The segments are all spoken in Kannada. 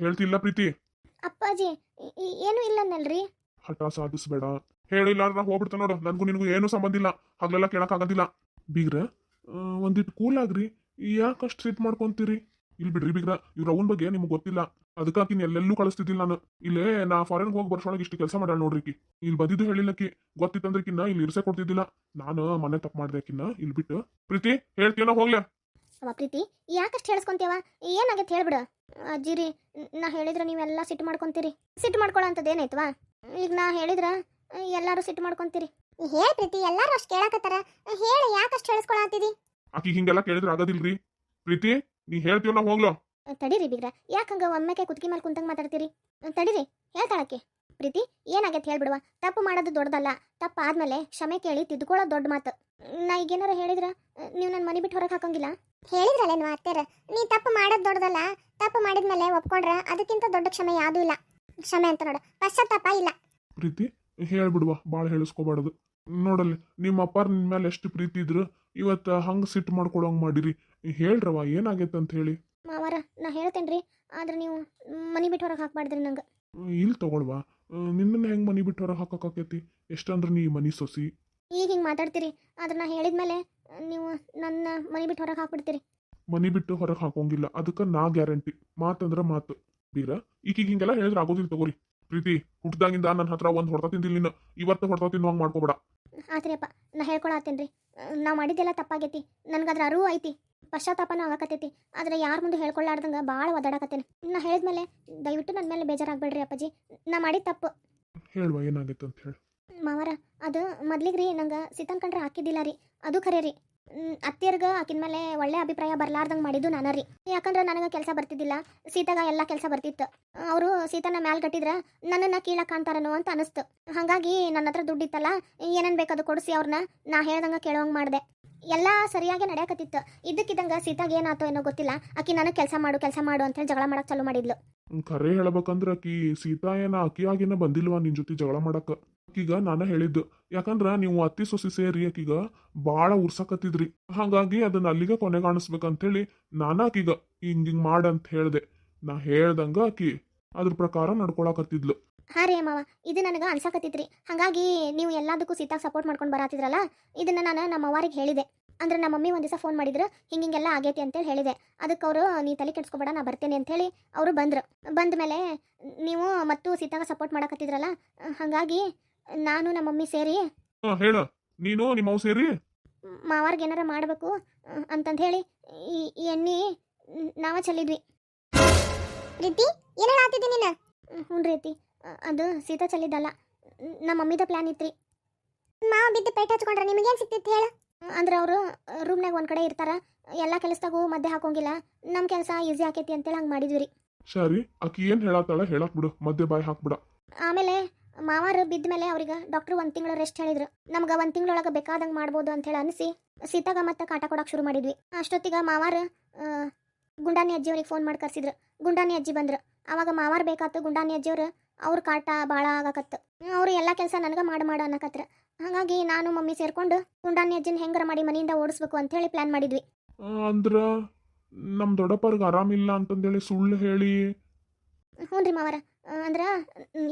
ಹೇಳ್ತಿಲ್ಲ ಪ್ರೀತಿ. ಅಪ್ಪಾಜಿ ಏನು ಇಲ್ಲನಲ್ರಿ ಹಠ ಸಾಧಿಸ್ಬೇಡ. ಹೇಳಿಲ್ಲ ನಾ ಹೋಗ್ಬಿಡ್ತೇನೆ ನೋಡು ನನಗೂ ನಿನಗೂ ಏನೂ ಸಂಬಂಧ ಇಲ್ಲ. ಹಗಲೆಲ್ಲ ಕೇಳಕ್ ಆಗೋದಿಲ್ಲ ಬೀಗ್ರ ಒಂದಿಟ್ಟು ಕೂಲ್ ಆಗ್ರಿ. ಯಾಕಷ್ಟು ಸಿಟ್ ಮಾಡ್ಕೊಂತೀರಿ? ಇಲ್ಲಿ ಬಿಡ್ರಿ ಬೀಗ್ರ ಇವ್ರ ಅವನ ಬಗ್ಗೆ ನಿಮ್ಗೆ ಗೊತ್ತಿಲ್ಲ. ಅದಕ್ಕಾಗಿ ಎಲ್ಲೆಲ್ಲೂ ಕಳಿಸ್ತಿದ್ದಿಲ್ಲ ನಾನು. ಇಲ್ಲೇ ನಾ ಫಾರಿನ್ ಹೋಗಿ ಬರ್ಸೊಳಗೆ ಇಷ್ಟು ಕೆಲಸ ಮಾಡ್ಯಾಳ ನೋಡ್ರಿ ಆಕಿ ಇಲ್ಲಿ ಬಂದಿದ್ದು ಹೇಳಿಲ್ಲಕಿ ಗೊತ್ತಿತ್ತಂದ್ರೆ ಕಿನ್ನ ಇಲ್ಲಿ ಇರ್ಸೆ ಕೊಡ್ತಿದ್ದಿಲ್ಲ. ನಾನು ಮನೆ ತಪ್ಪು ಮಾಡ್ದೆ ಆಕಿನ್ನ ಇಲ್ಲಿ ಬಿಟ್ಟು. ಪ್ರೀತಿ ಹೇಳ್ತೀನ ಹೋಗ್ಲೆ? ಅವ ಪ್ರೀತಿ ಯಾಕಷ್ಟು ಹೇಳಿಸ್ಕೊಂತೀವ ಏನಾಗೈತೆ ಹೇಳ್ಬಿಡು. ಅಜ್ಜಿ ರೀ ನಾ ಹೇಳಿದ್ರೆ ನೀವೆಲ್ಲ ಸಿಟ್ಟು ಮಾಡ್ಕೊಂತೀರಿ. ಸಿಟ್ಟು ಮಾಡ್ಕೊಳ್ಳೋ ಅಂಥದ್ದು ಏನಾಯ್ತವಾ? ಈಗ ನಾ ಹೇಳಿದ್ರ ಎಲ್ಲರೂ ಸಿಟ್ಟು ಮಾಡ್ಕೊಂತೀರಿ. ಹೇಳಿ ಪ್ರೀತಿ ಎಲ್ಲರೂ ಅಷ್ಟು ಕೇಳಕತ್ತಾರ. ಹೇಳಿ ಯಾಕಷ್ಟು ಹೇಳಿಸ್ಕೊಳತ್ತಿದಿ ಆಕಿ ಹಿಂಗೆಲ್ಲ ಕೇಳಿದ್ರೆ ಆಗೋದಿಲ್ರಿ. ಪ್ರೀತಿ ನೀ ಹೇಳ್ತೀವಲ್ಲ ನಾ ಹೋಗ್ಲೋ? ತಡೀರಿ ಬಿಗ್ರ ಯಾಕಂಗ ಒಮ್ಮೆಕೆ ಕುತ್ಕಿ ಮೇಲೆ ಕುಂತಂಗ ಮಾತಾಡ್ತೀರಿ? ತಡೀರಿ ಹೇಳ್ತಾಳಕ್ಕೆ. ಪ್ರೀತಿ ಏನಾಗೈತೆ ಹೇಳ್ಬಿಡುವ. ತಪ್ಪು ಮಾಡೋದು ದೊಡ್ಡದಲ್ಲ. ತಪ್ಪು ಆದ್ಮೇಲೆ ಕ್ಷಮೆ ಕೇಳಿ ತಿದ್ಕೊಳ್ಳೋದು ದೊಡ್ಡ ಮಾತು. ನಾ ಈಗೇನಾರ ಹೇಳಿದ್ರ ನೀವು ನನ್ನ ಮನೆ ಬಿಟ್ಟು ಹೊರಗೆ ಹಾಕಂಗಿಲ್ಲ? ಹೇಳಿದ್ರಲ್ಲೇನು ಅತ್ತೆರ? ನೀ ತಪ್ಪು ಮಾಡೋದು ದೊಡ್ಡದಲ್ಲ ತಪ್ಪು ಮಾಡಿದ್ಮೇಲೆ ಒಪ್ಕೊಂಡ್ರ ಅದಕ್ಕಿಂತ ದೊಡ್ಡ ಕ್ಷಮೆ ಯಾವುದೂ ಇಲ್ಲ. ಕ್ಷಮೆ ಅಂತ ನೋಡು ಪಶ್ಚಾತ್ತಾಪ ಇಲ್ಲ. ಪ್ರೀತಿ ಹೇಳ್ಬಿಡುವ ಭಾಳ ಹೇಳಿಸ್ಕೋಬಾರ್ದು. ನೋಡಲ್ಲಿ ನಿಮ್ಮ ಅಪ್ಪಾರ ನಿನ್ ಮೇಲೆ ಎಷ್ಟು ಪ್ರೀತಿ ಇದ್ರು ಇವತ್ತು ಹಂಗೆ ಸಿಟ್ಟು ಮಾಡ್ಕೊಳಂಗ್ ಮಾಡಿರಿ. ಹೇಳ್ರವ ಏನಾಗೈತೆ ಅಂತ ಹೇಳಿ. ಮಾವಾರ ನಾ ಹೇಳ್ತೇನ್ರಿ ಆದ್ರೆ ನೀವು ಮನೆ ಬಿಟ್ಟು ಹೊರಗೆ ಹಾಕ್ಬಾರ್ದ್ರಿ ನಂಗೆ. ಇಲ್ಲಿ ತಗೊಳ್ವಾ. ನಿನ್ನ ಹೆಂಗೆ ಮನಿ ಬಿಟ್ಟು ಹೊರಗೆ ಹಾಕಕ್ಕಾಕೈತಿ ಎಷ್ಟಂದ್ರೆ ನೀ ಮನಿ ಸೊಸಿ? ಈಗ ಹಿಂಗೆ ಮಾತಾಡ್ತೀರಿ. ಆದ್ರೆ ನಾ ಹೇಳಿದ್ಮೇಲೆ ನೀವು ನನ್ನ ಮನೆ ಬಿಟ್ಟು ಹೊರಗೆ ಹಾಕ್ಬಿಡ್ತೀರಿ. ಮನಿ ಬಿಟ್ಟು ಹೊರಗೆ ಹಾಕೋಂಗಿಲ್ಲ. ಅದಕ್ಕೆ ನಾ ಗ್ಯಾರಂಟಿ. ಮಾತಂದ್ರ ಮಾತು. ಬೀರ ಈಕಿಗೆ ಹಿಂಗೆಲ್ಲ ಹೇಳಿದ್ರೆ ಆಗೋದಿಲ್ಲ ತಗೋರಿ. ಪ್ರೀತಿ ಹುಟ್ದಾಗಿಂದ ನನ್ನ ಹತ್ರ ಒಂದು ಹೊಡ್ತಾ ತಿಂದಿಲ್ಲ ನೀನು. ಇವತ್ತು ಹೊಡ್ತಾ ತಿನ್ನುವಂಗೆ ಮಾಡ್ಕೋಬೇಡ. ಆತ್ರಿಯಪ್ಪ ನಾ ಹೇಳ್ಕೊಳತ್ತೇನ್ರಿ ನಾ ಮಾಡಿದ್ದೆಲ್ಲ ತಪ್ಪಾಗೈತಿ. ನನ್ಗದ್ರ ಅರಿವು ಐತಿ. ಪಶ್ಚಾತ್ತಾಪನೂ ಆಗಕತ್ತೈತಿ. ಆದ್ರೆ ಯಾರ ಮುಂದೆ ಹೇಳ್ಕೊಳ್ಳಾರ್ದಂಗೆ ಭಾಳ ಒದಾಡಕತ್ತೇನೆ ನಾ ಹೇಳಿದ್ಮೇಲೆ ದಯವಿಟ್ಟು ನನ್ನ ಮೇಲೆ ಬೇಜಾರಾಗ್ಬೇಡ್ರಿ ಅಪ್ಪಾಜಿ. ನಾ ಮಾಡಿದ ತಪ್ಪು. ಹೇಳುವ ಏನಾಗುತ್ತೆ ಅಂತ ಹೇಳಿ. ಮಾವಾರ, ಅದು ಮೊದ್ಲಿಗೆ ರೀ ನಂಗೆ ಸೀತನ್ ಕಂಡ್ರೆ ಹಾಕಿದ್ದಿಲ್ಲ ರೀ, ಅದು ಖರೆ ರೀ. ಅತ್ತಿಯರ್ಗೆ ಆಕಿನ ಮೇಲೆ ಒಳ್ಳೆ ಅಭಿಪ್ರಾಯ ಬರ್ಲಾರ್ದಂಗೆ ಮಾಡಿದ್ದು ನಾನು ರೀ. ಯಾಕಂದ್ರೆ ನನಗೆ ಕೆಲಸ ಬರ್ತಿದ್ದಿಲ್ಲ, ಸೀತಾಗ ಎಲ್ಲ ಕೆಲಸ ಬರ್ತಿತ್ತು. ಅವರು ಸೀತನ ಮ್ಯಾಲ್ ಕಟ್ಟಿದ್ರ ನನ್ನನ್ನು ಕೀಳ ಕಾಣ್ತಾರನೋ ಅಂತ ಅನಿಸ್ತು. ಹಾಗಾಗಿ ನನ್ನ ಹತ್ರ ದುಡ್ಡಿತ್ತಲ್ಲ ಏನೇನು ಬೇಕದು ಕೊಡಿಸಿ ಅವ್ರನ್ನ ನಾ ಹೇಳ್ದಂಗೆ ಕೇಳೋಂಗೆ ಮಾಡಿದೆ. ಎಲ್ಲ ಸರಿಯಾಗಿ ನಡೆಯಕತ್ತಿತ್ತು. ಇದ್ದಕ್ಕಿದ್ದಂಗೆ ಸೀತಾಗ ಏನಾತೋ ಏನೋ ಗೊತ್ತಿಲ್ಲ, ಆಕಿ ನನಗೆ ಕೆಲಸ ಮಾಡು ಕೆಲಸ ಮಾಡು ಅಂತೇಳಿ ಜಗಳ ಮಾಡಕ್ಕೆ ಚಾಲು ಮಾಡಿದ್ಲು. ಖರೆ ಹೇಳಬೇಕಂದ್ರೆ ಆಕಿ ಸೀತಾ ಏನ ಅಕ್ಕಿಯಾಗಿನ ಬಂದಿಲ್ವಾ ನಿನ್ ಜೊತೆ ಜಗಳ ಮಾಡಕ್ಕ ಆಕಿಗ ನಾನು ಹೇಳಿದ್ದು, ಯಾಕಂದ್ರ ನೀವು ಅತ್ತಿ ಸೊಸಿ ಸೇರಿ ಆಕಿಗ ಬಾಳ ಉರ್ಸಕತ್ತಿದ್ರಿ. ಹಾಗಾಗಿ ಅದನ್ನ ಅಲ್ಲಿಗೆ ಕೊನೆಗಾಣಿಸ್ಬೇಕಂತೇಳಿ ನಾನಾಕೀಗ ಹಿಂಗ್ ಹಿಂಗ್ ಮಾಡಂತ ಹೇಳ್ದೆ. ನಾ ಹೇಳ್ದಂಗ ಆಕಿ ಅದ್ರ ಪ್ರಕಾರ ನಡ್ಕೊಳಕತ್ತಿದ್ಲು. ಹಾ ರೀ ಮಾವ ಇದು ನನಗೆ ಅನ್ಸಕತ್ತಿದ್ರಿ ಹಾಗಾಗಿ ನೀವು ಎಲ್ಲದಕ್ಕೂ ಸೀತಾಗ ಸಪೋರ್ಟ್ ಮಾಡ್ಕೊಂಡು ಬರಾತಿದ್ರಲ್ಲ, ಇದನ್ನ ನಾನು ನಮ್ಮ ಅವ್ವಾರಿಗೆ ಹೇಳಿದೆ. ಅಂದ್ರೆ ನಮ್ಮ ಮಮ್ಮಿ ಒಂದು ದಿವಸ ಫೋನ್ ಮಾಡಿದ್ರು ಹಿಂಗಿಂಗೆಲ್ಲ ಆಗೈತಿ ಅಂತೇಳಿ ಹೇಳಿದೆ. ಅದಕ್ಕೆ ಅವರು, ನೀ ತಲೆ ಕೆಡ್ಸ್ಕೊಬೇಡ, ನಾ ಬರ್ತೇನೆ ಅಂತೇಳಿ ಅವರು ಬಂದರು. ಬಂದ ಮೇಲೆ ನೀವು ಮತ್ತು ಸೀತಾಗ ಸಪೋರ್ಟ್ ಮಾಡಕತ್ತಿದ್ರಲ್ಲ, ಹಾಗಾಗಿ ನಾನು ನಮ್ಮ ಮಮ್ಮಿ ಸೇರಿ. ಹಾ ಹೇಳ. ನೀನು ನಿಮ್ಮವ್ ಸೇರಿ? ಮಾವಾರ್ಗೆ ಏನಾರ ಮಾಡಬೇಕು ಅಂತಂದು ಹೇಳಿ ಈ ಈ ಎಣ್ಣೆ ನಾವ ಚೆಲ್ಲಿದ್ವಿ. ರೀತಿ ಏನು ಹೇಳಾತಿದ್ದಿ ನೀನು ಹ್ಞೂ ರೀತಿ. ಅದು ಸೀತಾ ಚೆಲ್ಲಿದ್ದಲ್ಲ. ನಮ್ಮ ಮಮ್ಮಿದ ಪ್ಲಾನ್ ಇತ್ರಿ. ಮಾವ ಬಿದ್ದು ಪೇಟ ಹಚ್ಕೊಂಡ್ರೆ ನಿಮಗೇನು ಸಿಕ್ತಿತ್ತು ಹೇಳು? ಅಂದ್ರೆ ಅವರು ರೂಮ್ನಾಗ ಒಂದು ಕಡೆ ಇರ್ತಾರ. ಎಲ್ಲ ಕೆಲಸದಾಗೂ ಮಧ್ಯೆ ಹಾಕೋಂಗಿಲ್ಲ. ನಮ್ಮ ಕೆಲಸ ಈಸಿ ಆಕೈತಿ ಅಂತೇಳಿ ಹಂಗೆ ಮಾಡಿದ್ವಿ ರೀ. ಸರಿ ಆಕಿ ಏನ್ ಹೇಳತ್ತಾಳ ಹೇಳಕ್ ಬಿಡು. ಮಧ್ಯೆ ಬಾಯಿ ಹಾಕ್ಬಿಡ. ಆಮೇಲೆ ಮಾವಾರು ಬಿದ್ದ ಮೇಲೆ ಅವ್ರಿಗೆ ಡಾಕ್ಟ್ರು ಒಂದು ತಿಂಗಳು ರೆಸ್ಟ್ ಹೇಳಿದ್ರು. ನಮ್ಗೆ ಒಂದು ತಿಂಗಳೊಳಗೆ ಬೇಕಾದಂಗೆ ಮಾಡ್ಬೋದು ಅಂತೇಳಿ ಅನಿಸಿ ಸೀತಾಗ ಮತ್ತೆ ಕಾಟ ಕೊಡೋಕೆ ಶುರು ಮಾಡಿದ್ವಿ. ಅಷ್ಟೊತ್ತಿಗೆ ಮಾವಾರು ಗುಂಡಾನಿ ಅಜ್ಜಿ ಅವ್ರಿಗೆ ಫೋನ್ ಮಾಡಿ ಕರ್ಸಿದ್ರು. ಗುಂಡಾನಿ ಅಜ್ಜಿ ಬಂದ್ರು. ಅವಾಗ ಮಾವಾರು ಬೇಕಾತು ಗುಂಡಾನಿ ಅಜ್ಜಿಯವ್ರು ಅವ್ರ ಕಾಟ ಭಾಳ ಆಗಕತ್ತು. ಅವರು ಎಲ್ಲ ಕೆಲಸ ನನಗೆ ಮಾಡಿ ಮಾಡು ಅನ್ನಕತ್ರ. ಹಾಗಾಗಿ ನಾನು ಮಮ್ಮಿ ಸೇರ್ಕೊಂಡು ಗುಂಡಾನಿ ಅಜ್ಜಿನ ಹೆಂಗಾರ ಮಾಡಿ ಮನೆಯಿಂದ ಓಡಿಸ್ಬೇಕು ಅಂತೇಳಿ ಪ್ಲ್ಯಾನ್ ಮಾಡಿದ್ವಿ. ಆ, ಅಂದ್ರ ನಮ್ ದೊಡ್ಡಪ್ಪರ್ಗ ಆರಾಮಿಲ್ಲ ಅಂತಂದೇಳಿ ಸುಳ್ಳು ಹೇಳಿ ಹ್ಞೂ ರೀ ಮಾವರ. ಅಂದ್ರೆ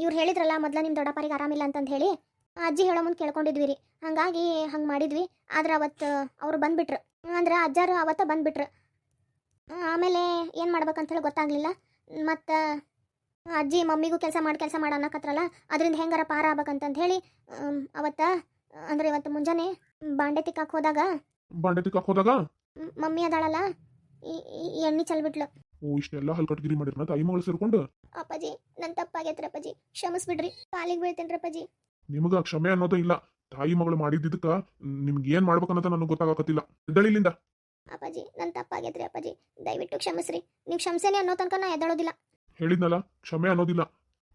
ಇವ್ರು ಹೇಳಿದ್ರಲ್ಲ ಮೊದ್ಲು ನಿಮ್ಮ ದೊಡ್ಡಪ್ಪರಿಗೆ ಆರಾಮಿಲ್ಲ ಅಂತಂದು ಹೇಳಿ ಅಜ್ಜಿ ಹೇಳೋ ಮುಂದೆ ಕೇಳ್ಕೊಂಡಿದ್ವಿ ರೀ. ಹಾಗಾಗಿ ಹಂಗೆ ಮಾಡಿದ್ವಿ ಆದ್ರೆ ಅವತ್ತು ಅವ್ರು ಬಂದ್ಬಿಟ್ರು. ಅಂದ್ರೆ ಅಜ್ಜಾರು ಅವತ್ತ ಬಂದ್ಬಿಟ್ರು. ಆಮೇಲೆ ಏನು ಮಾಡ್ಬೇಕಂತ ಹೇಳಿ ಗೊತ್ತಾಗ್ಲಿಲ್ಲ. ಮತ್ತು ಅಜ್ಜಿ ಮಮ್ಮಿಗೂ ಕೆಲಸ ಮಾಡಿ ಕೆಲಸ ಮಾಡಿ ಅನ್ನಕತ್ರಲ್ಲ ಅದರಿಂದ ಹೆಂಗಾರ ಪಾರ ಆಗ್ಬೇಕಂತಂದು ಹೇಳಿ ಅವತ್ತ ಅಂದ್ರೆ ಇವತ್ತು ಮುಂಜಾನೆ ಬಾಂಡೆ ತಿಕ್ಕಾಕ್ ಹೋದಾಗ ಬಾಂಡೆ ತಿಕ್ಕಾಕ್ ಹೋದಾಗ? ಮಮ್ಮಿ ಅದಾಳಲ್ಲ ಎಣ್ಣೆ ಚಲ್ಬಿಟ್ಲು. ಓ ಇಷ್ಟೆಲ್ಲ ಹಲ್ಕಟ್ಗಿರಿ ಮಾಡಿರ್ನ ತಾಯಿ ಮಗಳು ಸೇರ್ಕೊಂಡು? ಅಪ್ಪಾಜಿ ನನ್ನ ತಪ್ಪಾಗೈತ್ರ ಅಪ್ಪಾಜಿ. ಕ್ಷಮಿಸ್ಬಿಡ್ರಿ ಕಾಲಿಗೆ ಬೀಳ್ತೇನ್ರಿ ಅಪ್ಪಾಜಿ. ನಿಮಗ ಕ್ಷಮೆ ಅನ್ನೋದೇ ಇಲ್ಲ. ತಾಯಿ ಮಗಳು ಮಾಡಿದ್ದಕ್ಕ ನಿಮ್ಗೆ ಏನ್ ಮಾಡ್ಬೇಕನ್ನೋದ ನನಗೆ ಗೊತ್ತಾಗಕತ್ತಿಲ್ಲ. ಎದ್ದಳಿಲಿಂದ. ಅಪ್ಪಾಜಿ ನನ್ನ ತಪ್ಪಾಗೈತ್ರಿ ಅಪ್ಪಾಜಿ. ದಯವಿಟ್ಟು ಕ್ಷಮಿಸ್ರಿ. ನೀವು ಕ್ಷಮಸೇನೆ ಅನ್ನೋ ತನಕ ನಾ ಎದ್ದಳೋದಿಲ್ಲ. ಹೇಳಿದ್ನಲ್ಲ ಕ್ಷಮೆ ಅನ್ನೋದಿಲ್ಲ.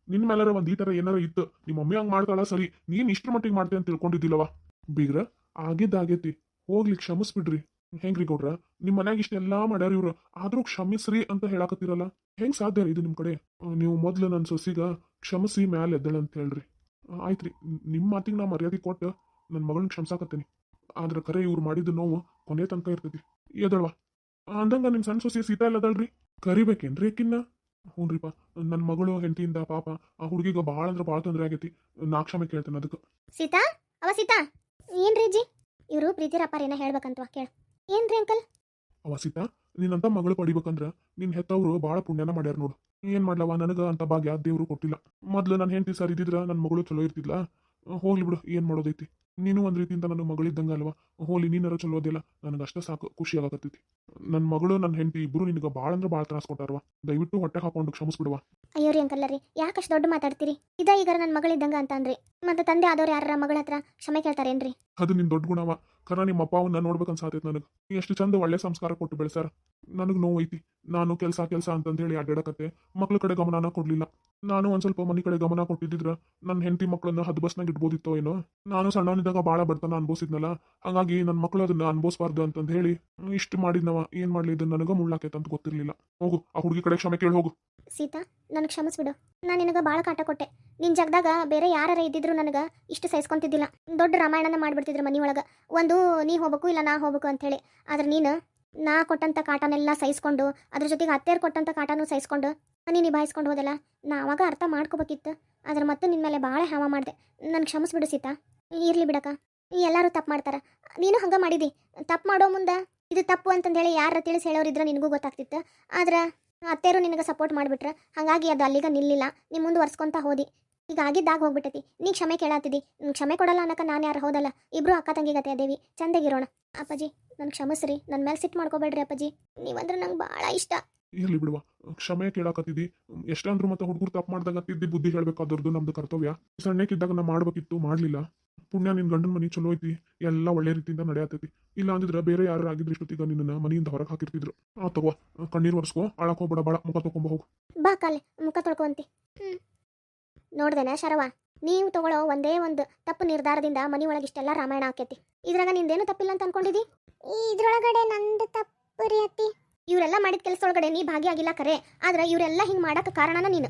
ನಿನ್ ಮೇಲಾರ ಒಂದ್ ಈ ತರ ಏನಾರ ಇತ್ತು. ನಿಮ್ಮ ಮಮ್ಮಿ ಹಂಗ್ ಮಾಡ್ತಾಳ ಸರಿ. ನೀನ್ ಇಷ್ಟ್ರ ಮಟ್ಟಿಗೆ ಮಾಡ್ತೆ ಅಂತ ತಿಳ್ಕೊಂಡಿದ್ದಿಲ್ಲವ. ಬೀಗ್ರ ಆಗಿದ್ದಾಗೈತಿ. ಹೋಗ್ಲಿ ಕ್ಷಮಿಸ್ಬಿಡ್ರಿ. ಹೆಂಗ್ರಿ ಗೌಡ್ರ? ನಿಮ್ ಮನ್ಯಾಗ ಇಷ್ಟೆಲ್ಲಾ ಮಾಡ್ಯಾರ ಇವ್ರು. ಆದ್ರೂ ಕ್ಷಮಿಸ್ರಿ ಅಂತ ಹೇಳಾಕತ್ತಿರಲ್ಲ? ಹೆಂಗ್ ಸಾಧ್ಯ ರೀ ಇದು ನಿಮ್ ಕಡೆ? ನೀವು ಮೊದ್ಲು ನನ್ನ ಸೊಸಿಗ ಕ್ಷಮಿಸಿ ಮ್ಯಾಲ ಎದ್ದಳ ಅಂತ ಹೇಳ್ರಿ. ಆಯ್ತ್ರಿ. ನಿಮ್ಮ ಮಾತಿಗೆ ನಾ ಮರ್ಯಾದೆ ಕೊಟ್ಟು ನನ್ನ ಮಗಳನ್ನ ಕ್ಷಮಿಸಾಕತ್ತೇನಿ. ಆದ್ರೆ ಕರೆ ಇವ್ರು ಮಾಡಿದ ನೋವು ಕೊನೆ ತನಕ ಇರ್ತೈತಿ. ಎದಳ್ವಾ ಅಂದಂಗ ನಿಮ್ ಸಣ್ಣ ಸೊಸಿ ಸೀತಾ ಇಲ್ಲದಳ್ರಿ ಕರಿಬೇಕೇನ್ರಿ ಯಾಕಿನ್ನ ಹ್ಞೂನ್ರಿಪ್ಪ ನನ್ನ ಮಗಳು, ಹೆಂಡತಿಯಿಂದ ಪಾಪ, ಆ ಹುಡುಗಿಗೆ ಭಾಳ ಅಂದ್ರೆ ಭಾಳ ತೊಂದರೆ ಆಗೈತಿ. ನಾ ಕ್ಷಮೆ ಕೇಳ್ತೇನೆ ಅದಕ್ಕೆ. ಸೀತಾ? ಅವ ಸೀತಾ? ಏನ್ರಿ ಅಜ್ಜಿ? ಇವರು ಪ್ರೀತಿರ ಅಪ್ಪಾರ ಏನ ಹೇಳ್ಬೇಕಂತವ ಕೇಳ. ಏನ್ರಿ ಅಂಕಲ್? ಅವ ಸೀತಾ ನಿನ್ನಂತ ಮಗಳು ಪಡಿಬೇಕಂದ್ರ ನಿನ್ನ ಹೆತ್ತವ್ರು ಭಾಳ ಪುಣ್ಯನ ಮಾಡ್ಯಾರ ನೋಡು. ಏನ್ ಮಾಡ್ಲವ ನನಗ ಅಂತ ಭಾಗ್ಯ ದೇವ್ರು ಕೊಟ್ಟಿಲ್ಲ. ಮೊದ್ಲು ನನ್ನ ಹೆಂಡತಿ ಸರ್ ಇದ್ದಿದ್ರ ನನ್ನ ಮಗಳು ಚಲೋ ಇರ್ತಿದ್ಲ. ಹೋಗ್ಲಿ ಬಿಡು ಏನ್ ಮಾಡೋದೈತಿ? ನೀನು ಒಂದ್ ರೀತಿಯಿಂದ ನನ್ನ ಮಗಳಿದ್ದಂಗ ಅಲ್ವಾ? ಹೋಲಿ ನೀನಾರ ಚಲೋ ಅದಿಲ್ಲ. ನನಗೆ ಅಷ್ಟ ಸಾಕು ಖುಷಿ ಆಗಕತ್ತೈತಿ. ನನ್ನ ಮಗಳು ನನ್ನ ಹೆಂಡತಿ ಇಬ್ರು ನಿನಗೆ ಭಾಳ ಅಂದ್ರೆ ಭಾಳ ತ್ರಾಸ ಕೊಟ್ಟಾರವ ದಯವಿಟ್ಟು ಹೊಟ್ಟೆ ಹಾಕೊಂಡು ಕ್ಷಮಿಸ್ಬಿಡುವ. ಅಯ್ಯೋ ರೀ ಅಂಕಲ್ಲ ರೀ ಯಾಕಷ್ಟು ದೊಡ್ಡ ಮಾತಾಡ್ತೀರಿ? ಇದ ಈಗ ನನ್ನ ಮಗಳಿದ್ದಂಗ ಅಂತ ಅಂದ್ರಿ ಮತ್ತೆ ತಂದೆ ಆದವ್ರು ಯಾರ ಮಗಳ ಹತ್ರ ಕ್ಷಮೆ ಕೇಳ್ತಾರೇನ್ರಿ? ಅದು ನಿನ್ ದೊಡ್ಡ ಗುಣವ ಕರ ನಿಮ್ಮ ಅಪ್ಪ ಅವನ್ನ ನೋಡ್ಬೇಕನ್ಸಾತೈತಿ ನನಗೆ ಎಷ್ಟು ಚಂದ ಒಳ್ಳೆ ಸಂಸ್ಕಾರ ಕೊಟ್ಟು ಬೆಳೆಸಾರ ನನಗೆ ಐತಿ ನಾನು ಕೆಲಸ ಕೆಲಸ ಅಂತಂದು ಹೇಳಿ ಅಡ್ಡಾಡಕತ್ತೆ ಮಕ್ಳ ಕಡೆ ಗಮನನ ಕೊಡ್ಲಿಲ್ಲ. ನಾನು ಒಂದು ಸ್ವಲ್ಪ ಮನೆ ಕಡೆ ಗಮನ ಕೊಟ್ಟಿದ್ರ ನನ್ನ ಹೆಂಡತಿ ಮಕ್ಕಳನ್ನ ಹದ್ ಬಸ್ನಾಗ ಇಡ್ಬೋದಿತ್ತೋ ಏನೋ. ನಾನು ಸಣ್ಣವನಿದ್ದಾಗ ಭಾಳ ಬಡತನ ಅನ್ಭವಿಸಿದ್ನಲ್ಲ. ಹಾಗಾಗಿ ನನ್ನ ಮಕ್ಕಳು ಅದನ್ನ ಅನ್ಭವಿಸ್ಬಾರ್ದು ಅಂತಂದು ಹೇಳಿ ಇಷ್ಟು ಮಾಡಿದ್ನವ. ಏನ್ ಮಾಡ್ಲಿ ಇದು ನನಗ ಮುಳ್ಳಾಕೈತೆ ಅಂತ ಗೊತ್ತಿರ್ಲಿಲ್ಲ. ಹೋಗು, ಆ ಹುಡುಗಿ ಕಡೆ ಕ್ಷಮೆ ಕೇಳಿ ಹೋಗು. ಸೀತಾ, ನನಗೆ ಕ್ಷಮಿಸ್ಬಿಡು. ನಾನು ನಿನಗ ಭಾಳ ಕಾಟ ಕೊಟ್ಟೆ. ನಿನ್ನ ಜಗದಾಗ ಬೇರೆ ಯಾರ ಇದ್ದಿದ್ರು ನನಗೆ ಇಷ್ಟು ಸಹಿಸ್ಕೊಂತಿದ್ದಿಲ್ಲ. ದೊಡ್ಡ ರಾಮಾಯಣನ ಮಾಡಿಬಿಡ್ತಿದ್ರು ಮನೆ ಒಳಗೆ ಒಂದು ನೀ ಹೋಗ್ಬೇಕು ಇಲ್ಲ ನಾ ಹೋಗ್ಬೇಕು ಅಂಥೇಳಿ. ಆದ್ರೆ ನೀನು ನಾ ಕೊಟ್ಟಂಥ ಕಾಟನೆಲ್ಲ ಸಹಿಸ್ಕೊಂಡು ಅದ್ರ ಜೊತೆಗೆ ಅತ್ತೇರು ಕೊಟ್ಟಂಥ ಕಾಟನೂ ಸಹಿಸ್ಕೊಂಡು ನೀನು ನಿಭಾಯಿಸ್ಕೊಂಡು ಹೋದಲ್ಲ ನಾ ಅವಾಗ ಅರ್ಥ ಮಾಡ್ಕೋಬೇಕಿತ್ತು. ಆದ್ರೆ ಮತ್ತೆ ನಿನ್ನ ಮೇಲೆ ಭಾಳ ಹಾವ ಮಾಡಿದೆ. ನನಗೆ ಕ್ಷಮಿಸ್ಬಿಡು ಸೀತಾ. ಇರ್ಲಿ ಬಿಡಕ ಎಲ್ಲರೂ ತಪ್ಪು ಮಾಡ್ತಾರ. ನೀನು ಹಂಗೆ ಮಾಡಿದಿ. ತಪ್ಪು ಮಾಡೋ ಮುಂದೆ ಇದು ತಪ್ಪು ಅಂತಂದೇಳಿ ಯಾರ ತಿಳಿಸಿ ಹೇಳೋರಿದ್ರೆ ನಿನಗೂ ಗೊತ್ತಾಗ್ತಿತ್ತು. ಆದ್ರೆ ಅತ್ತೆಯರು ನಿನಗೆ ಸಪೋರ್ಟ್ ಮಾಡಿಬಿಟ್ರೆ. ಹಾಗಾಗಿ ಅದು ಅಲ್ಲಿಗ ನಿಲ್ಲಿಲ್ಲ. ನೀ ಮುಂದುವರ್ಸ್ಕೊಂತ ಹೋದಿ. ಈಗ ಆಗಿದ್ದಾಗ ಹೋಗ್ಬಿಟ್ಟೈತಿ. ನೀ ಕ್ಷಮೆ ಕೇಳಾತಿದಿ. ನೀನ್ ಕ್ಷಮೆ ಕೊಡಲ್ಲ ಅನ್ನಕ ನಾನು ಯಾರು ಹೋದಲ್ಲ. ಇಬ್ರು ಅಕ್ಕ ತಂಗಿಗತೆ ಅದೇವಿ. ಚಂದಾಗಿರೋಣ. ಅಪ್ಪಾಜಿ ನನ್ಗೆ ಕ್ಷಮಿಸ್ರಿ. ನನ್ನ ಮೇಲೆ ಸಿಟ್ಟು ಮಾಡ್ಕೋಬೇಡ್ರಿ ಅಪ್ಪಾಜಿ. ನೀವಂದ್ರೆ ನಂಗೆ ಭಾಳ ಇಷ್ಟ. ಇರಲಿ ಬಿಡುವ. ಕ್ಷಮೆ ಕೇಳಾಕತ್ತಿದಿ. ಎಷ್ಟಂದ್ರು ಮತ್ತೆ ಹುಡುಗರು ತಪ್ಪು ಮಾಡಿದಾಗ ತಿದ್ದಿ ಬುದ್ಧಿ ಹೇಳ್ಬೇಕಾದ್ರದ್ದು ನಮ್ದು ಕರ್ತವ್ಯ. ಸಣ್ಣಕ್ಕಿದ್ದಾಗ ನಾ ಮಾಡ್ಬೇಕಿತ್ತು ಮಾಡ್ಲಿಲ್ಲ. ಪುಣ್ಯ ನಿನ್ ಗಂಡನ ಮನಿ ಚಲೋ ಐತಿ. ಎಲ್ಲ ಒಳ್ಳೆ ರೀತಿಯಿಂದ ನಡೆಯತೈತಿ. ಇಲ್ಲ ಅಂದಿದ್ರೆ ಬೇರೆ ಯಾರು ಆಗಿದ್ರೆ ಇಷ್ಟೊತ್ತಿಗ ನಿನ್ನ ಮನೆಯಿಂದ ಹೊರಗೆ ಹಾಕಿರ್ತಿದ್ರು. ಆ ತಗೋ ಕಣ್ಣೀರ್ ಒರೆಸ್ಕೋ. ಅಳಕ್ ಹೋಗ್ಬೇಡ ಬಾಳ ಮುಖ ತಗೊಂಬ ಹೋಗು. ಬಾ ಕಾಲೆ ಮುಖ ತೊಳ್ಕೊಂತಿ ನೋಡ್ದೇನ ಶರವ? ನೀವು ತಗೊಳ್ಳೋ ಒಂದೇ ಒಂದು ತಪ್ಪು ನಿರ್ಧಾರದಿಂದ ಮನೆಯೊಳಗೆ ಒಳಗೆ ಇಷ್ಟೆಲ್ಲ ರಾಮಾಯಣ ಆಕೈತಿ. ಇದ್ರಾಗ ನಿಂದೇನು ತಪ್ಪಿಲ್ಲ ಅಂತ ಅನ್ಕೊಂಡಿದಿ? ಇದ್ರೊಳಗಡೆ ನಂದು ತಪ್ಪು ರೀ ಅತ್ತಿ. ಇವರೆಲ್ಲ ಮಾಡಿದ ಕೆಲಸದೊಳಗಡೆ ನೀ ಭಾಗಿಯಾಗಿಲ್ಲ ಕರೆ. ಆದ್ರೆ ಇವರೆಲ್ಲ ಹಿಂಗೆ ಮಾಡಕ್ಕೆ ಕಾರಣನ ನೀನು.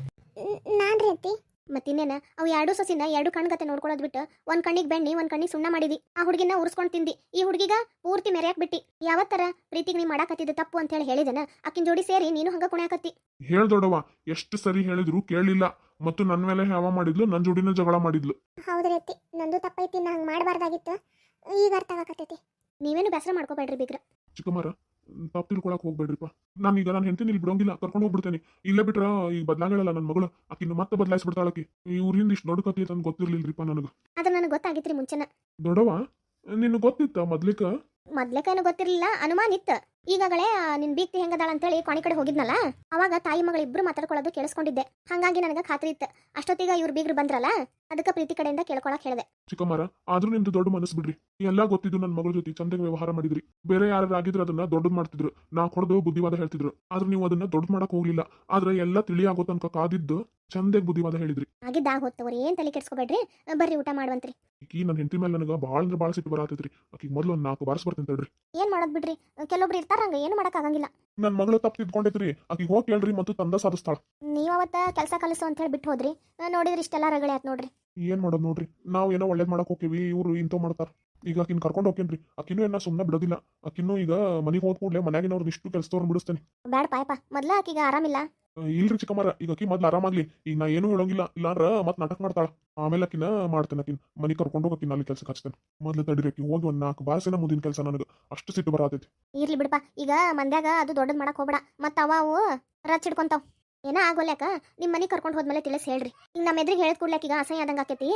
ನಾನ್ರಿ ಅತ್ತಿ. ಮತ್ತಿನ್ನೇನ ಅವು ಎರಡು ಸಸಿನ ಎರಡು ಕಣ್ಗತೆ ನೋಡ್ಕೊಳೋದ್ ಬಿಟ್ಟು ಒಂದ್ ಕಣ್ಣಿಗೆ ಬೆಣ್ಣಿ ಒಂದ್ ಕಣ್ಣಿಗೆ ಸುಣ್ಣ ಮಾಡಿದಿ. ಆ ಹುಡುಗಿನ ಉರ್ಸ್ಕೊಂಡು ತಿಂದಿ. ಈ ಹುಡುಗಿಗ ಪೂರ್ತಿ ಮೆರೆಯಾಕ್ ಬಿಟ್ಟಿ. ಯಾವತ್ತರ ಪ್ರೀತಿಗೆ ನೀ ಮಾಡಾಕತ್ತಿದ್ದು ತಪ್ಪು ಅಂತ ಹೇಳಿ ಹೇಳಿದನ ಆಕಿನ ಜೋಡಿ ಸೇರಿ ನೀನು ಹಂಗ ಕುಣ್ಯಾಕತ್ತಿ. ಹೇಳ್ ದೊಡವ ಎಷ್ಟು ಸರಿ ಹೇಳಿದ್ರು ಕೇಳಲಿಲ್ಲ ಮತ್ತು ನನ್ನ ಮೇಲೆ ಯಾವ ಮಾಡಿದ್ಲು ನನ್ನ ಜೋಡಿನ ಜಗಳ ಮಾಡಿದ್ಲು. ಹೌದ್ರಿ ಅತ್ತಿ ನಂದು ತಪ್ಪೈತಿ ನಾ ಹಂಗೆ ಮಾಡಬಾರ್ದಾಗಿತ್ತು. ಈಗ ಅರ್ಥ ಆಗಕತ್ತೈತಿ. ನೀವೇನು ಬೇಸರ ಮಾಡ್ಕೋಬೇಡ್ರಿ ಬಿಗ್ರ. ಚಿಕ್ಕಮ್ಮರ ತಪ್ಪು ತಿಳ್ಕೊಳಕ್ ಹೋಗ್ಬೇಡ್ರಿಪ್ಪ. ಈಗ ನಾನು ಹೆಂಡತಿನ ಇಲ್ಲಿ ಬಿಡೋಂಗಿಲ್ಲ ಕರ್ಕೊಂಡು ಹೋಗ್ಬಿಡ್ತೇನೆ. ಇಲ್ಲೇ ಬಿಟ್ರ ಈಗ ಬದಲಾಗಳಲ್ಲ ನನ್ನ ಮಗಳು. ಆಕಿನ ಮತ್ತೆ ಬದಲಾಯಿಸ್ಬಿಡ್ತಾಳಕಿ ಇವ್ರಿಂದ ಇಷ್ಟು ದೊಡ್ಡ ಕತಿ ಅಂತ ಗೊತ್ತಿರ್ಲಿಲ್ರಿಪ್ಪ ನನಗೆ. ಅದು ನನಗೆ ಗೊತ್ತಾಗಿತ್ರಿ ಮುಂಚೆನ. ದೊಡವ ನಿನ್ನ ಗೊತ್ತಿತ್ತ ಮೊದ್ಲಿಕ? ಮೊದ್ಲೇಕೇನು ಗೊತ್ತಿರಲಿಲ್ಲ ಅನುಮಾನ ಇತ್ತು. ಈಗಾಗಲೇ ನಿನ್ ಬೀಕ್ತಿ ಹೆಂಗದಾಳ ಅಂತೇಳಿ ಕೊನೆ ಕಡೆ ಹೋಗಿದ್ನಲ್ಲ? ಅವಾಗ ತಾಯಿ ಮಗಳು ಇಬ್ರು ಮಾತಾಡ್ಕೊಳ್ಳೋದು ಕೇಳಿಸ್ಕೊಂಡಿದ್ದೆ. ಹಂಗಾಗಿ ನನಗೆ ಖಾತ್ರಿ ಇತ್ತು. ಅಷ್ಟೊತ್ತಿಗೆ ಇವ್ರು ಬೀಗ್ರು ಬಂದ್ರಲ್ಲ? ಅದಕ್ಕೆ ಪ್ರೀತಿ ಕಡೆಯಿಂದ ಕೇಳ್ಕೊಳಕ್ ಹೇಳ್ದೆ. ಚಿಕ್ಕಮ್ಮರ ಆದ್ರೂ ನಿಮ್ದು ದೊಡ್ಡ ಮನಸ್ಸು ಬಿಡ್ರಿ. ಎಲ್ಲ ಗೊತ್ತಿದ್ದು ನನ್ನ ಮಗಳ ಜೊತೆ ಚಂದಗೆ ವ್ಯವಹಾರ ಮಾಡಿದ್ರಿ. ಬೇರೆ ಯಾರು ಆಗಿದ್ರೆ ಅದನ್ನ ದೊಡ್ಡದ್ ಮಾಡ್ತಿದ್ರು. ನಾ ಕೊಡದು ಬುದ್ಧಿವಾದ ಹೇಳ್ತಿದ್ರು. ಆದ್ರೆ ನೀವು ಅದನ್ನ ದೊಡ್ಡ ಮಾಡಕ್ ಹೋಗ್ಲಿಲ್ಲ. ಆದ್ರೆ ಎಲ್ಲ ತಿಳಿಯಾಗೋ ತನಕ ಕಾದಿದ್ದು ಚಂದಗೆ ಬುದ್ಧಿವಾದ ಹೇಳಿದ್ರಿ. ಆಗಿದ್ದಾಗ ಹೋಗ್ತವ್ರಿ ಏನ್ ತಲೆ ಕೆಡ್ಸ್ಕೊಬೇಡ್ರಿ? ಬರ್ರಿ ಊಟ ಮಾಡುವಂತ್ರಿ. ಈಕಿ ನನ್ನ ಹೆಂಡತಿ ಮೇಲೆ ನನಗೆ ಭಾಳ ಅಂದ್ರೆ ಭಾಳ ಸಿಟ್ಟು ಬರತೈತ್ರಿ. ಆಕಿಗೆ ಮೊದಲು ಒಂದು ನಾಲ್ಕು ಬಾರಿಸ್ ಬರ್ತೀನಿ ತಡ್ರಿ. ಏನ್ ಮಾಡೋದ್ ಬಿಡ್ರಿ? ಕೆಲವೊಬ್ರು ಇರ್ತಾರ ಹಂಗ ಏನು ಮಾಡಕ್ ಆಗಂಗಿಲ್ಲ. ನನ್ನ ಮಗಳು ತಪ್ಪು ತಿದ್ಕೊಂಡಿದ್ರಿ ಆಕಿ ಹೋಗಿ ಕೇಳ್ರಿ ಮತ್ತು ತಂದ ಸಾಧಿಸ್ತಾಳ. ನೀವ್ ಅವತ್ತ ಕೆಲಸ ಕಲಿಸು ಅಂತ ಹೇಳಿ ಬಿಟ್ಟು ಹೋದ್ರಿ. ನೋಡಿದ್ರಿ ಇಷ್ಟೆಲ್ಲ ರಗಳೆ ಆತ್ ನೋಡ್ರಿ. ಏನ್ ಮಾಡೋದು ನೋಡ್ರಿ ನಾವು ಏನೋ ಒಳ್ಳೇದ್ ಮಾಡಕ್ ಹೋಗ್ತೀವಿ ಇವ್ರು ಇಂತೋ ಮಾಡ್ತಾರ. ಈಗ ಆಕಿನ ಕರ್ಕೊಂಡು ಹೋಗ್ತೇನ್ರಿ ಆಕಿನೂ ಏನ ಸುಮ್ಮನೆ ಬಿಡೋದಿಲ್ಲ. ಆಕಿನೂ ಈಗ ಮನೆಗೆ ಹೋದ್ ಕೂಡಲೇ ಮನ್ಯಾಗಿನವ್ರದ್ದು ಇಷ್ಟು ಕೆಲಸದವ್ರನ್ನ ಬಿಡಿಸ್ತೇನೆ. ಬ್ಯಾಡ ಪಾಯಪ್ಪ ಮೊದ್ಲ ಆಕಿಗೆ ಆರಾಮಿಲ್ಲ. ಇಲ್ರಿ ಚಿಕ್ಕಮ್ಮರ ಈಗ ಆಕಿ ಮೊದ್ಲು ಆರಾಮಾಗ್ಲಿ ಈಗ ನಾ ಏನೂ ಹೇಳೋಂಗಿಲ್ಲ ಇಲ್ಲಾಂದ್ರ ಮತ್ ನಾಟಕ ಮಾಡ್ತಾಳ. ಆಮೇಲೆ ಅಕ್ಕಿನ ಮಾಡ್ತೇನೆ ಆಕಿನ. ಮನೆ ಕರ್ಕೊಂಡು ಹೋಗಿ ಅಲ್ಲಿ ಕೆಲಸ ಹಚ್ತೇನೆ. ಮೊದ್ಲು ತಡಿರಿ ಹೋಗಿ ಒಂದ್ ನಾಲ್ಕು ಬಾರ್ಸಿನ ಮುಂದಿನ ಕೆಲಸ ನನಗೆ. ಅಷ್ಟು ಸಿಟ್ಟು ಬರತೈತಿ. ಇರ್ಲಿ ಬಿಡಪ್ಪ ಈಗ ಮಂದ್ಯಾಗ ಅದು ದೊಡ್ಡದ್ ಮಾಡಕ್ ಹೋಗ್ಬೇಡ. ಮತ್ತ ಅವ ರಚ್ ಹಿಡ್ಕೊಂತಾವ್. ಏನ ಆಗೋಲ್ಯಾಕ ನಿಮ್ ಮನಿ ಕರ್ಕೊಂಡು ಹೋದ್ಮೇಲೆ ತಿಳಿಸ್ ಹೇಳ್ರಿ. ಈಗ ನಮ್ಮ ಎದ್ರಿಗೆ ಹೇಳಿದ್ ಕೂಡ್ಲಾಕ ಈಗ ಅಸಹ್ಯ ಆದಂಗ ಆಕೈತಿ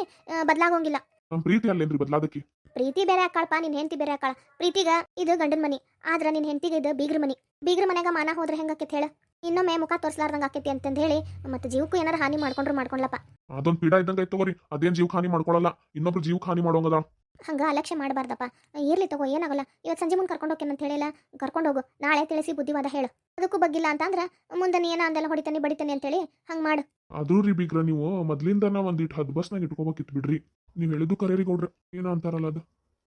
ಬದಲಾಗೋಂಗಿಲ್ಲ. ನಮ್ ಪ್ರೀತಿ ಅಲ್ಲೇನ್ರಿ ಬದ್ಲಾದಕ್ಕಿ? ಪ್ರೀತಿ ಬೇರೆ ಆಕಾಳಪ್ಪ ನಿನ್ ಹೆಂಡತಿ ಬೇರೆ ಆಕಾಳ ಪ್ರೀತಿಗ ಇದು ಗಂಡನ ಮನಿ ಆದ್ರ ನಿನ್ ಹೆಂಡತಿಗೆ ಇದು ಬೀಗ್ರ ಮನಿ. ಬೀಗ್ರ ಮನ್ಯಾಗ ಮಾನ ಹೋದ್ರೆ ಹೆಂಗ ಆಕೈತಿ ಹೇಳ? ಇನ್ನೊಮ್ಮೆ ಮುಖ ತೋರ್ಸ್ಲಾರ್ದಂಗ ಆಕೈತಿ ಅಂತಂದು ಹೇಳಿ ಮತ್ತೆ ಜೀವಕ್ಕೂ ಏನಾರ ಹಾನಿ ಮಾಡ್ಕೊಂಡ್ರು ಮಾಡ್ಕೊಂಡ್ಲಪ್ಪ. ಅದೊಂದ್ ಪೀಡ ಇದ್ದಂಗ ಐತ್ ತಗೋರಿ. ಅದೇನ್ ಜೀವಕ್ಕೆ ಹಾನಿ ಮಾಡ್ಕೊಳಲ್ಲ. ಇನ್ನೊಬ್ರು ಜೀವಕ್ಕೆ ಹಾನಿ ಮಾಡೋಂಗದ. ಹಂಗ ಅಲಕ್ಷ್ಯ ಮಾಡಬಾರ್ದಪ್ಪ. ಇರ್ಲಿ ತಗೋ ಏನಾಗಲ್ಲ. ಇವತ್ ಸಂಜೆ ಮುಂದೆ ಕರ್ಕೊಂಡು ಹೋಗ್ತೇನೆ ಅಂತ ಹೇಳಿಲ್ಲ ಕರ್ಕೊಂಡು ಹೋಗು. ನಾಳೆ ತಿಳಿಸಿ ಬುದ್ಧಿವಾದ ಹೇಳು. ಅದಕ್ಕೂ ಬಗ್ಗಿಲ್ಲ ಅಂತಂದ್ರೆ ಮುಂದೆ ನೀ ಏನ ಅಂದೆಲ್ಲ ಹೊಡಿತಾನೆ ಬಡಿತಾನೆ ಅಂತೇಳಿ ಹಂಗ್ ಮಾಡು. ಆದ್ರೂ ರೀ ಬೀಗ್ರ ನೀವು ಮೊದ್ಲಿಂದನ ಒಂದಿಟ್ಟು ಹದ್ ಬಸ್ನಾಗ ಇಟ್ಕೋಬೇಕಿತ್ತು ಬಿಡ್ರಿ. ನೀವು ಹೇಳಿದ್ದು ಕರೇರಿ ಗೌಡ್ರ. ಏನ ಅಂತಾರಲ್ಲ ಅದು.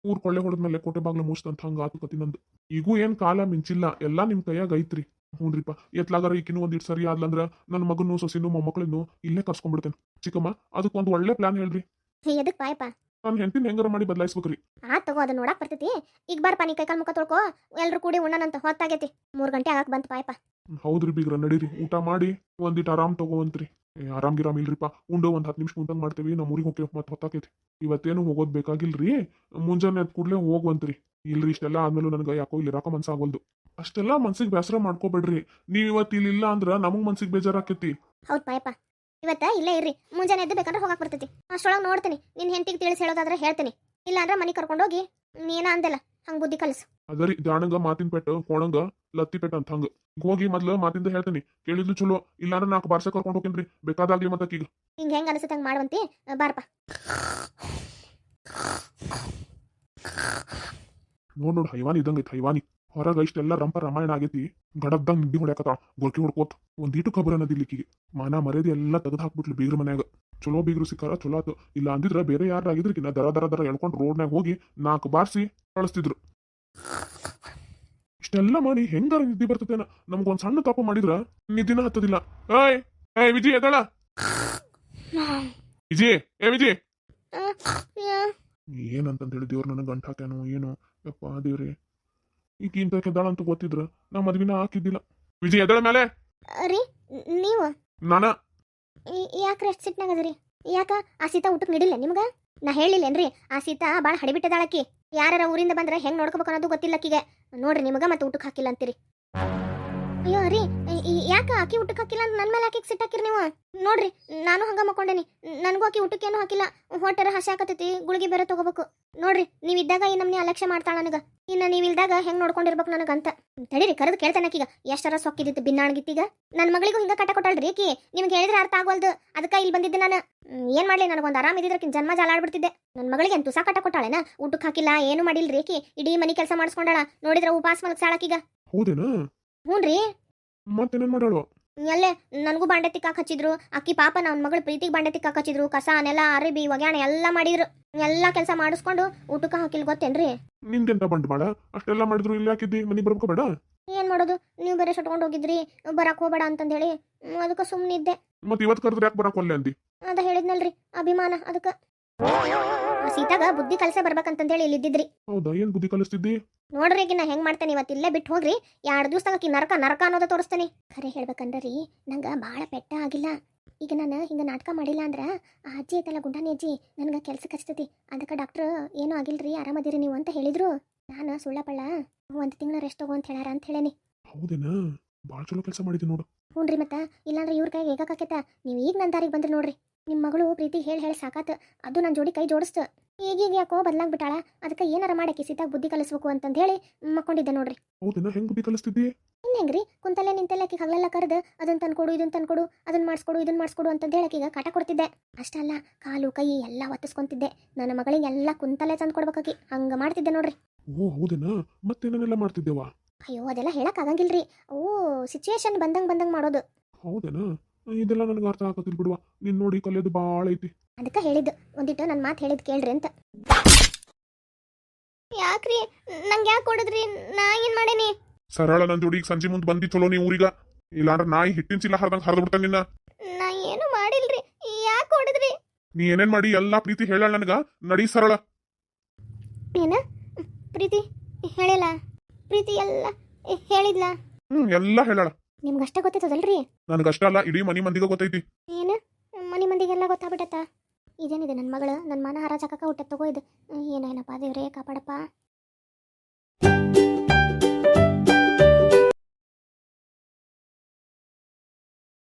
ಊರ್ ಕೊಳ್ಳೆ ಹೊಡೆದ್ಮೇಲೆ ಕೋಟೆ ಬಾಗ್ಲ ಮುಚ್ತಂತ ಹಂಗ ಆತು ಕತಿ ನಂದು. ಈಗೂ ಏನ್ ಕಾಲ ಮಿಂಚಿಲ್ಲ. ಎಲ್ಲಾ ನಿಮ್ ಕೈಯಾಗ ಐತ್ರಿ. ಹ್ಞೂನ್ರಿಪ್ಪ ಎತ್ಲಾಗಾರ ಈಕಿನೂ ಒಂದಿಟ್ಟು ಸರಿ ಆದ್ಲಂದ್ರ ನನ್ನ ಮಗನೂ ಸೊಸಿನೂ ಮೊಮ್ಮಕ್ಕಳನ್ನು ಇಲ್ಲೇ ಕರ್ಸ್ಕೊಂಡ್ಬಿಡ್ತೇನೆ. ಚಿಕ್ಕಮ್ಮ ಅದಕ್ಕೆ ಒಂದು ಒಳ್ಳೆ ಪ್ಲಾನ್ ಹೇಳ್ರಿ. ಎದಕ್ ಪಾಯಪ್ಪ ನನ್ನ ಹೆಂಡತಿನ ಹೆಂಗಾರ ಮಾಡಿ ಬದಲಾಯಿಸ್ಬೇಕ್ರಿ. ಆ ತಗೋ ಅದನ್ನ ನೋಡಕ್ ಬರ್ತೈತಿ. ಈಗ ಬಾರಪ್ಪ ನೀ ಕೈಕಾಲ್ ಮುಖ ತೊಳ್ಕೊ. ಎಲ್ರು ಕೂಡಿ ಉಣ್ಣನಂತ ಹೊತ್ತಾಗೈತಿ. ಮೂರ್ ಗಂಟೆ ಆಗಕ್ ಬಂತು ಪಾಯಪ್ಪ ಹೌದ್ರಿ ಬೀಗ್ರ ನಡೀರಿ. ಊಟ ಮಾಡಿ ಒಂದಿಟ್ ಆರಾಮ್ ತಗೋವಂತ್ರಿ ಆರಾಮ್ ಗಿರಾಮ್ ಇಲ್ರಿಪ್ಪ. ಉಂಡು ಒಂದ್ ಹತ್ತು ನಿಮಿಷ ಕುಂತಂಗ್ ಮಾಡ್ತೇವಿ ನಮ್ಮ ಊರಿಗೆ ಹೋಗ್ತೇವೆ ಮತ್ತೆ ಹೊತ್ತಾಕೈತಿ. ಇವತ್ತೇನು ಹೋಗೋದ್ ಬೇಕಾಗಿಲ್ರಿ? ಮುಂಜಾನೆ ಎದ್ದ ಕೂಡಲೇ ಹೋಗ್ವಂತ್ರಿ. ಇಲ್ರಿ ಇಷ್ಟೆಲ್ಲ ಆದ್ಮೇಲೆ ನನಗೆ ಯಾಕೋ ಇಲ್ಲಿ ರಾಕೋ ಮನ್ಸಾಗೋಲ್ದು ಅಷ್ಟೆಲ್ಲ ಮನ್ಸಿಗೆ ಬೇಸರ ಮಾಡ್ಕೋಬೇಡ್ರಿ. ನೀವ್ ಇವತ್ತು ಇಲ್ಲಿ ಇಲ್ಲ ಅಂದ್ರ ನಮಗ್ ಮನ್ಸಿಗೆ ಬೇಜಾರಾಕೈತಿ. ಹೌದ್ ಪಾಯಪ್ಪ. ಇವತ್ತ ಇಲ್ಲೇ ಇರ್ರಿ. ಮುಂಜಾನೆ ಎದ್ದು ಬೇಕಂದ್ರೆ ಹೋಗಕ್ ಬರ್ತೈತಿ. ಅಷ್ಟೊಳಗೆ ನೋಡ್ತೀನಿ. ನಿನ್ ಹೆಂಡತಿಗೆ ತಿಳಿಸಿ ಹೇಳೋದಾದ್ರೆ ಹೇಳ್ತೀನಿ. ಇಲ್ಲಾಂದ್ರೆ ಮನೆ ಕರ್ಕೊಂಡೋಗಿ ನೀನ ಅಂದಲ್ಲ. ಹಂಗ್ ಬುದ್ಧಿ ಕಲಸು. ಅದರಿ ದಾಣಂಗ ಮಾತಿನ ಪೆಟ್ಟು ಕೋಣಂಗ ಲತ್ತಿ ಪೆಟ್ಟು ಅಂತ ಹಂಗ. ಹೋಗಿ ಮೊದ್ಲು ಮಾತಿಂದ ಹೇಳ್ತೀನಿ. ಕೇಳಿದ್ಲು ಚಲೋ. ಇಲ್ಲಾಂದ್ರೆ ನಾಲ್ಕು ಬಾರ್ಸೆ ಕರ್ಕೊಂಡು ಹೋಗ್ತೀನಿ ಬೇಕಾದಾಗ್ಲಿ ಮತ್ತಕ್ಕೀಗ ಹಿಂಗೆ ಹೆಂಗೆ ಅನಿಸುತ್ತೆ ಹಂಗ ಮಾಡುವಂತಿ? ಬಾರಪ್ಪ ನೋಡ್ ನೋಡ್ ಹೈವಾನಿ ಇದ್ದಂಗ ಐತಿ ಹೈವಾನಿ. ಹೊರಗ ಇಷ್ಟೆಲ್ಲ ರಂಪ ರಾಮಾಯಣ ಆಗೈತಿ. ಗಡಬ್ದಂಗ್ ನಿದ್ದಿ ಹೊಡ್ಯಾಕತ ಗೊರ್ಕಿ ಹೊಡ್ಕೋತ. ಒಂದೀಟು ಖಬರ ನದಿಲಿಕ್ಕಿಗೆ ಮಾನ ಮರ್ಯಾದೆ ಎಲ್ಲ ತೆಗೆದು ಹಾಕ್ಬಿಟ್ಲು ಬೀಗ್ರ ಮನ್ಯಾಗ. ಚಲೋ ಬೀಗ್ರು ಸಿಕ್ಕಾರ ಚಲೋ ಆತು. ಇಲ್ಲ ಅಂದಿದ್ರ ಬೇರೆ ಯಾರು ಆಗಿದ್ರಕಿನ್ನ ದರ ದರ ದರ ಎಳ್ಕೊಂಡು ರೋಡ್ನಾಗ ಹೋಗಿ ನಾಲ್ಕು ಬಾರಿಸಿ ಕಳಿಸ್ತಿದ್ರು. ಇಷ್ಟೆಲ್ಲ ಮಾಡಿ ಹೆಂಗಾರ ನಿದ್ದೆ ಬರ್ತದೇನ ನಮ್ಗೊಂದ್ ಸಣ್ಣ ತಪ್ಪು ಮಾಡಿದ್ರ ನಿದ್ದಿನ ಹತ್ತದಿಲ್ಲ. ಏಯ್ ಏಯ್ ವಿಜಯ್ ಎದಳ ವಿಜಯ್ ಏ ವಿಜಯ್ ಏನಂತಂತ ಹೇಳಿ ದೇವ್ರು ನನಗೆ ಗಂಟು ಹಾಕ್ಯಾನೋ ಏನೋ? ಯಪ್ಪ ದೇವ್ರೆ. ಈಗ ಇಂತ ಕೆದ್ದಾಳ ಅಂತ ಗೊತ್ತಿದ್ರ ನಾ ಮದ್ವಿನ ಹಾಕಿದ್ದಿಲ್ಲ. ವಿಜಯ್ ಎದಳ ಮೇಲೆ. ರೀ ನೀವ? ನಾನ? ಯಾಕ್ರಿ ಎಷ್ಟು ಸಿಟ್ನಾಗ ಅದರಿ? ಯಾಕ ಆ ಸೀತಾ ಊಟಕ್ಕೆ ನೀಡಿಲ್ಲ ನಿಮ್ಗ? ನಾ ಹೇಳಿಲ್ಲೇನ್ರಿ ಆ ಸೀತಾ ಭಾಳ ಹಡಿಬಿಟ್ಟದಾಳಕಿ ಯಾರ ಊರಿಂದ ಬಂದ್ರೆ ಹೆಂಗ್ ನೋಡ್ಕೋಬೇಕು ಅನ್ನೋದು ಗೊತ್ತಿಲ್ಲ ಆಕಿಗೆ. ನೋಡ್ರಿ ನಿಮಗ ಮತ್ತೆ ಊಟಕ್ಕೆ ಹಾಕಿಲ್ಲ ಅಂತೀರಿ. ಅಯ್ಯೋ ರೀ ಯಾಕ ಆಕಿ ಊಟಕ್ಕೆ ಹಾಕಿಲ್ಲ ಅಂತ ನನ್ನ ಮೇಲೆ ಆಕಿಗೆ ಸಿಟ್ಟಾಕಿರಿ ನೀವು? ನೋಡ್ರಿ ನಾನು ಹಂಗ ಮಕ್ಕೊಂಡೇನಿ. ನನಗೂ ಆಕಿ ಊಟಕ್ಕೆ ಏನು ಹಾಕಿಲ್ಲ. ಹೊಟ್ಟೆರ ಹಸಿ ಹಾಕತೈತಿ ಗುಳಿಗೆ ಬೇರೆ ತಗೋಬೇಕು. ನೋಡ್ರಿ ನೀವು ಇದ್ದಾಗ ಈ ನಮ್ನಿ ಅಲಕ್ಷ್ಯ ಮಾಡ್ತಾಳ ನನಗ. ಇನ್ನ ನೀವು ಇಲ್ದಾಗ ಹೆಂಗ್ ನೋಡ್ಕೊಂಡಿರ್ಬೇಕು ನನಗಂತ ತಡೀರಿ ಕರೆದು ಕೇಳ್ತಾನೆ ಆಕಿಗ. ಎಷ್ಟರ ಸೊಕ್ಕಿದಿತ್ತು ಬಿನ್ನಾಣಗಿತ್ತೀಗ. ನನ್ನ ಮಗಳಿಗೂ ಹಿಂಗ ಕಟ್ಟ ಕೊಟ್ಟಳ್ರಿ ಆಕಿ. ನಿಮ್ಗೆ ಹೇಳಿದ್ರೆ ಅರ್ಥ ಆಗೋಲ್ದು. ಅದಕ್ಕೆ ಇಲ್ಲಿ ಬಂದಿದ್ದೆ ನಾನು. ಏನ್ ಮಾಡ್ಲಿ? ನನಗೊಂದು ಆರಾಮ ಇದ್ರಕ್ಕಿಂತ ಜನ್ಮ ಜಾಲಾಡ್ಬಿಡ್ತಿದ್ದೆ. ನನ್ನ ಮಗಳಿಗೆ ತುಸ ಕಟ್ಟ ಕೊಟ್ಟಾಳೆನ? ಊಟಕ್ಕೆ ಹಾಕಿಲ್ಲ ಏನು ಮಾಡಿಲ್ರಿ ಆಕಿ? ಇಡೀ ಮನಿ ಕೆಲಸ ಮಾಡಿಸ್ಕೊಂಡಾಳ. ನೋಡಿದ್ರ ಉಪವಾಸ ಮಲಗ್ಸಾಳಕೀಗ. ಹ್ಞೂ ಹ್ಞೂನ್ರಿ ಮತ್ತೇನೇನ್ ಮಾಡೋಳು? ಅಲ್ಲೇ ನನಗೂ ಬಾಂಡೆ ತಿಕ್ಕಾಕ್ ಹಚ್ಚಿದ್ರು ಅಕ್ಕಿ ಪಾಪ ನನ್ನ ಮಗಳು ಪ್ರೀತಿಗೆ ಬಾಂಡೆ ತಿಕ್ಕಾಕ್ ಹಚ್ಚಿದ್ರು ಕಸ ನೆಲ ಅರಿಬಿ ಒಗ್ಯಾಣ ಎಲ್ಲ ಮಾಡಿದ್ರು ಎಲ್ಲ ಕೆಲಸ ಮಾಡಿಸ್ಕೊಂಡು ಊಟಕ್ಕೆ ಹಾಕಿಲ್ ಗೊತ್ತೇನ್ರಿ? ನಿಂದೆಂತ ಬಂಡ ಮಾಡ ಅಷ್ಟೆಲ್ಲ ಮಾಡಿದ್ರು ಇಲ್ಲಿ ಹಾಕಿದ್ದಿ ಮನಿ ಬರ್ಬೇಕು ಬೇಡ? ಏನ್ ಮಾಡೋದು? ನೀವು ಬೇರೆ ಸಟ್ಕೊಂಡು ಹೋಗಿದ್ರಿ? ಬರಕ್ ಹೋಗ್ಬೇಡ ಅಂತಂದ ಹೇಳಿ ಅದಕ್ಕೆ ಸುಮ್ಮನಿದ್ದೆ ಮತ್ತೆ ಇವತ್ತು ಕರೆದ್ರೆ ಯಾಕೆ ಬರಕ್ ಒಲ್ಲೆ ಅಂದಿ? ಅದ ಹೇಳಿದ್ನಲ್ರಿ ಅಭಿಮಾನ ಅದಕ್ಕೆ. ಸೀತಾಗ ಬುದ್ಧಿ ಕಲಸೆ ಬರ್ಬೇಕಂತಂದೇಳಿ ಇಲ್ಲಿದ್ದಿದ್ರಿ. ಹೌದಾ ಏನ್ ಬುದ್ಧಿ ಕಲಿಸ್ತಿದ್ದಿ? ನೋಡ್ರಿ ಈಗ ನಾ ಹೆಂಗ್ ಮಾಡ್ತೇನೆ ಇವತ್ತು ಇಲ್ಲೇ ಬಿಟ್ಟು ಹೋಗ್ರಿ ಎರಡು ದಿವಸದಾಗ ನರಕ ನರಕ ಅನ್ನೋದ ತೋರಿಸ್ತೇನೆ. ಖರೆ ಹೇಳ್ಬೇಕಂದ್ರೆ ರೀ ನಂಗೆ ಭಾಳ ಪೆಟ್ಟ ಆಗಿಲ್ಲ. ಈಗ ನಾನು ಹಿಂಗೆ ನಾಟಕ ಮಾಡಿಲ್ಲ ಅಂದ್ರೆ ಆ ಅಜ್ಜಿ ಐತಲ್ಲ ಗುಂಡಾನಿ ಅಜ್ಜಿ ನನಗೆ ಕೆಲ್ಸಕ್ಕೆ ಕಷ್ಟತಿ ಅದಕ್ಕೆ ಡಾಕ್ಟ್ರ್ ಏನೂ ಆಗಿಲ್ರಿ ಆರಾಮದಿರಿ ನೀವು ಅಂತ ಹೇಳಿದ್ರು. ನಾನು ಸುಳ್ಳಪಳ್ಳ ಒಂದು ತಿಂಗಳ ರೆಸ್ಟ್ ತಗೋ ಅಂತ ಹೇಳಾರ ಅಂತ ಹೇಳೇನಿ. ಹೌದೇನ? ಬಹಳ ಚಲೋ ಕೆಲಸ ಮಾಡಿದ್ವಿ ನೋಡು. ಹುನ್ರಿ ಮತ್ತ ಇಲ್ಲಾಂದ್ರೆ ಇವ್ರ ಕೈಗೆ ಹೇಗಾಕೈತ ನೀವು ಈಗ ನನ್ನ ದಾರಿಗೆ ಬಂದ್ರಿ ನೋಡ್ರಿ. ನಿಮ್ಮ ಮಗಳು ಪ್ರೀತಿ ಹೇಳಿ ಹೇಳಿ ಸಾಕಾತ. ಅದು ನನ್ನ ಜೋಡಿ ಕೈ ಜೋಡಿಸ್ತು. ಈಗೀಗ ಯಾಕೋ ಬದಲಾಗ್ಬಿಟ್ಟಾಳ. ಅದಕ್ಕೆ ಏನಾರ ಮಾಡಕ್ಕೆ ಸೀತಾಗ ಬುದ್ಧಿ ಕಲಿಸ್ಬೇಕು ಅಂತಂದು ಹೇಳಿ ಮಕ್ಕೊಂಡಿದ್ದೆ ನೋಡ್ರಿ. ಹೌದೇನ? ಹೆಂಗ್ ಬುದ್ಧಿ ಕಲಿಸ್ತಿದ್ದಿ? ಹೆಂಗ್ರಿ? ಕುಂತಲ್ಲೇ ನಿಂತಲ್ಲೇ ಆಕಿಗೆ ಹಗಲೆಲ್ಲ ಕರೆದು ಅದನ್ನ ತಂದ್ಕೊಡು ಇದನ್ನ ತಂದ್ಕೊಡು ಅದನ್ನ ಮಾಡಿಸ್ಕೊಡು ಇದನ್ನ ಮಾಡಿಸ್ಕೊಡು ಅಂತಂದು ಹೇಳಿ ಈಗ ಕಾಟ ಕೊಡ್ತಿದ್ದೆ. ಅಷ್ಟಲ್ಲ ಕಾಲು ಕೈ ಎಲ್ಲ ಒತ್ತಿಸ್ಕೊಂತಿದ್ದೆ. ನನ್ನ ಮಗಳಿಗೆ ಎಲ್ಲ ಕುಂತಲ್ಲೇ ತಂದು ಕೊಡ್ಬೇಕಾಕಿ ಹಂಗೆ ಮಾಡ್ತಿದ್ದೆ ನೋಡ್ರಿ. ಓ ಹೌದೇನ? ಮತ್ತೇನೇನೆಲ್ಲ ಮಾಡ್ತಿದ್ದೇವಾ ಅಯ್ಯೋ ಅದೆಲ್ಲ ಹೇಳಕ್ ಆಗಂಗಿಲ್ರಿ. ಓ ಸಿಚುಯೇಷನ್ ಬಂದಂಗೆ ಬಂದಂಗೆ ಮಾಡೋದು. ಹೌದೇನ? ಇದೆಲ್ಲ ನನಗೆ ಅರ್ಥ ಆಗತ್ತಿಲ್ ಬಿಡುವ. ನೀನ್ ನೋಡಿ ಕಲಿಯೋದು ಬಾಳ ಐತಿ. ಅದಕ್ಕೆ ಹೇಳಿದ್ದು. ಒಂದಿಟ್ಟು ನನ್ನ ಮಾತು ಹೇಳಿದ್ ಕೇಳ್ರಿ ಅಂತ. ಯಾಕ್ರಿ? ನಂಗೆ ಯಾಕೆ ಕೊಡಿದ್ರಿ ನಾ ಏನ್ ಮಾಡೇನಿ? ಸರಳ ನಂದು ಹುಡುಗಿ ಸಂಜೆ ಮುಂದೆ ಬಂದಿ ಚಲೋ ನೀ ಊರಿಗ. ಇಲ್ಲಾಂದ್ರ ನಾಯಿ ಹಿಟ್ಟಿನ ಚೀಲ ಹರ್ದಂಗ್ ಹರಿದು ಬಿಡ್ತಾನೆ ನಿನ್ನ. ನಾ ಏನು ಮಾಡಿಲ್ರಿ? ಯಾಕೆ ಕೊಡಿದ್ರಿ ನೀ ಏನೇನ್ ಮಾಡಿ ಎಲ್ಲಾ ಪ್ರೀತಿ ಹೇಳ ನನಗ? ನಡಿ ಸರಳ. ಏನ? ಪ್ರೀತಿ ಹೇಳಿಲ್ಲ ಪ್ರೀತಿ ಎಲ್ಲ ಹೇಳಿದ್ಲಾ? ಹ್ಮ್ ಎಲ್ಲಾ ಹೇಳಾಳ. ನಿಮ್ಗಷ್ಟೇ ಗೊತ್ತಿತ್ತದಲ್ರಿ ನನಗಷ್ಟ ಅಲ್ಲ ಇಡೀ ಮನಿ ಮಂದಿಗೆ ಗೊತ್ತೈತಿ. ಏನು? ಮನಿ ಮಂದಿಗೆಲ್ಲ ಗೊತ್ತಾಗ್ಬಿಟ್ಟತ್ತ? ಇದೇನಿದೆ ನನ್ನ ಮಗಳು? ನನ್ನ ಮನ ಹರಾಜಾಕ ಹುಟ್ಟ ತಗೋ ಇದು. ಏನೇನಪ್ಪ ದೇವ್ರೇ ಕಾಪಾಡಪ್ಪ.